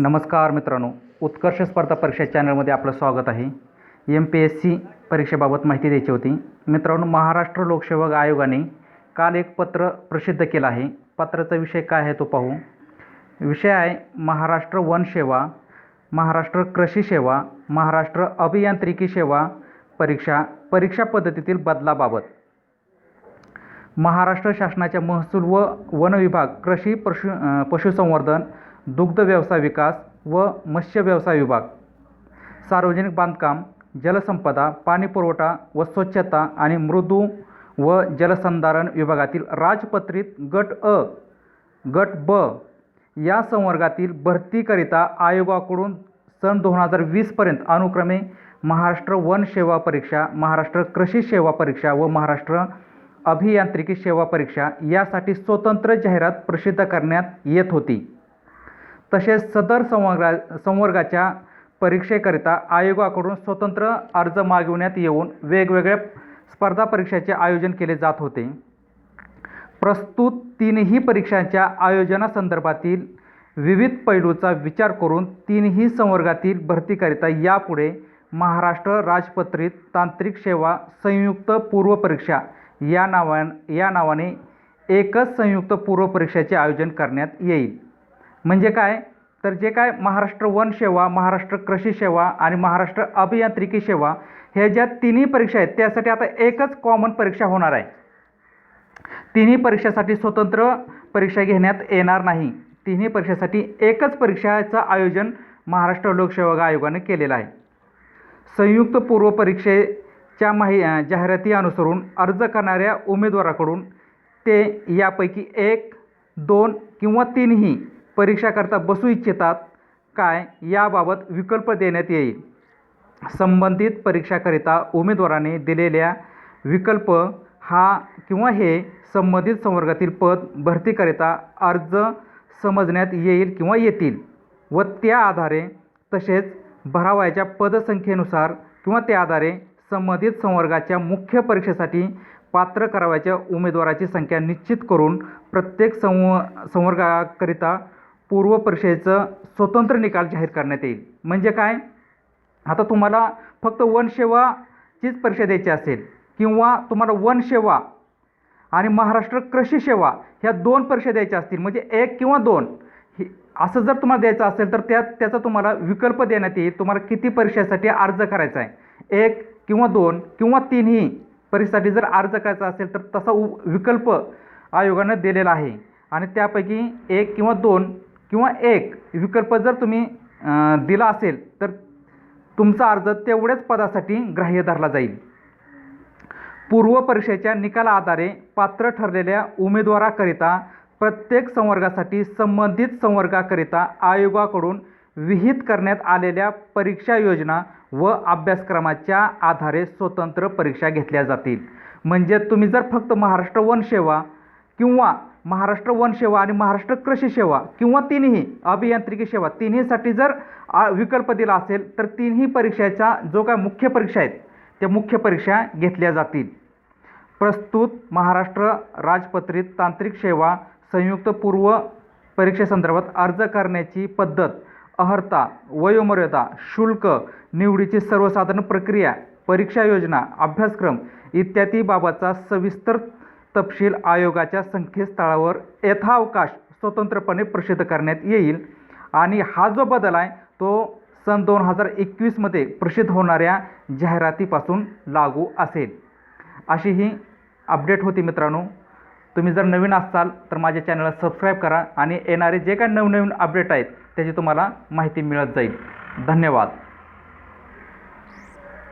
नमस्कार मित्रांनो उत्कर्ष स्पर्धा परीक्षा चॅनलमध्ये आपलं स्वागत आहे. एम पी एस सी परीक्षेबाबत माहिती द्यायची होती. मित्रांनो महाराष्ट्र लोकसेवक आयोगाने काल एक पत्र प्रसिद्ध केलं आहे. पत्राचा विषय काय आहे तो पाहू. विषय आहे महाराष्ट्र वन सेवा महाराष्ट्र कृषी सेवा महाराष्ट्र अभियांत्रिकी सेवा परीक्षा परीक्षा पद्धतीतील बदलाबाबत. महाराष्ट्र शासनाच्या महसूल व वन विभाग कृषी पशु पशुसंवर्धन दुग्ध व्यवसाय विकास व मत्स्य व्यवसाय विभाग. सार्वजनिक बांधकाम जलसंपदा पाणीपुरवठा व स्वच्छता आणि मृदू व जलसंधारण विभागातील राजपत्रित गट अ गट ब या संवर्गातील भरतीकरिता आयोगाकडून सन दोन हजार वीसपर्यंत अनुक्रमे महाराष्ट्र वन सेवा परीक्षा महाराष्ट्र कृषी सेवा परीक्षा व महाराष्ट्र अभियांत्रिकी सेवा परीक्षा यासाठी स्वतंत्र जाहिरात प्रसिद्ध करण्यात येत होती. तसेच सदर संवर्गा संवर्गाच्या परीक्षेकरिता आयोगाकडून स्वतंत्र अर्ज मागविण्यात येऊन वेगवेगळ्या स्पर्धा परीक्षेचे आयोजन केले जात होते. प्रस्तुत तीनही परीक्षांच्या आयोजनासंदर्भातील विविध पैलूचा विचार करून तीनही संवर्गातील भरतीकरिता यापुढे महाराष्ट्र राजपत्रित तांत्रिक सेवा संयुक्त पूर्व परीक्षा या नावा या नावाने एकच संयुक्त पूर्व परीक्षेचे आयोजन करण्यात येईल. म्हणजे काय? तर जे काय महाराष्ट्र वन सेवा महाराष्ट्र कृषी सेवा आणि महाराष्ट्र अभियांत्रिकी सेवा ह्या ज्या तिन्ही परीक्षा आहेत त्यासाठी आता एकच कॉमन परीक्षा होणार आहे. तिन्ही परीक्षेसाठी स्वतंत्र परीक्षा घेण्यात येणार नाही. तिन्ही परीक्षेसाठी एकच परीक्षाचं आयोजन महाराष्ट्र लोकसेवा आयोगाने केलेलं आहे. संयुक्त पूर्व परीक्षेच्या माहि जाहिराती अनुसरून अर्ज करणाऱ्या उमेदवाराकडून ते यापैकी एक दोन किंवा तीनही परीक्षाकरता बसू इच्छितात काय याबाबत विकल्प देण्यात येईल. संबंधित परीक्षाकरिता उमेदवाराने दिलेल्या विकल्प हा किंवा हे संबंधित संवर्गातील पद भरतीकरिता अर्ज समजण्यात येईल किंवा येतील व त्या आधारे तसेच भरावयाच्या पदसंख्येनुसार किंवा त्या आधारे संबंधित संवर्गाच्या मुख्य परीक्षेसाठी पात्र करावयाच्या उमेदवाराची संख्या निश्चित करून प्रत्येक संव संवर्गाकरिता पूर्व परीक्षेचं स्वतंत्र निकाल जाहीर करण्यात येईल. म्हणजे काय? आता तुम्हाला फक्त वन सेवाचीच परीक्षा द्यायची असेल किंवा तुम्हाला वन सेवा आणि महाराष्ट्र कृषी सेवा ह्या दोन परीक्षा द्यायच्या असतील म्हणजे एक किंवा दोन ही असं जर तुम्हाला द्यायचं असेल तर त्यात त्याचा तुम्हाला विकल्प देण्यात येईल. तुम्हाला किती परीक्षेसाठी अर्ज करायचा आहे? एक किंवा दोन किंवा तीनही परीक्षेसाठी जर अर्ज करायचा असेल तर तसा उ विकल्प आयोगानं दिलेला आहे. आणि त्यापैकी एक किंवा दोन किंवा एक विकल्प जर तुम्ही दिला असेल तर तुमचा अर्ज तेवढ्याच पदासाठी ग्राह्य धरला जाईल. पूर्व परीक्षेच्या निकाला आधारे पात्र ठरलेल्या उमेदवाराकरिता प्रत्येक संवर्गासाठी संबंधित संवर्गाकरिता आयोगाकडून विहित करण्यात आलेल्या परीक्षा योजना व अभ्यासक्रमाच्या आधारे स्वतंत्र परीक्षा घेतल्या जातील. म्हणजे तुम्ही जर फक्त महाराष्ट्र वन सेवा किंवा महाराष्ट्र वन सेवा आणि महाराष्ट्र कृषी सेवा किंवा तिन्ही अभियांत्रिकी सेवा तिन्हीसाठी जर विकल्प दिला असेल तर तिन्ही परीक्षेचा जो काय मुख्य परीक्षा आहेत त्या मुख्य परीक्षा घेतल्या जातील. प्रस्तुत महाराष्ट्र राजपत्रित तांत्रिक सेवा संयुक्त पूर्व परीक्षेसंदर्भात अर्ज करण्याची पद्धत अर्हता वयोमर्यादा शुल्क निवडीची सर्वसाधारण प्रक्रिया परीक्षा योजना अभ्यासक्रम इत्यादी बाबतचा सविस्तर तपशील आयोगाच्या संकेतस्थळावर यथावकाश स्वतंत्रपणे प्रसिद्ध करण्यात येईल. आणि हा जो बदल आहे तो सन दोन हजार एकवीसमध्ये प्रसिद्ध होणाऱ्या जाहिरातीपासून लागू असेल. अशी ही अपडेट होती मित्रांनो. तुम्ही जर नवीन असाल तर माझ्या चॅनलला सबस्क्राईब करा आणि येणारे जे काही नवनवीन अपडेट आहेत त्याची तुम्हाला माहिती मिळत जाईल. धन्यवाद.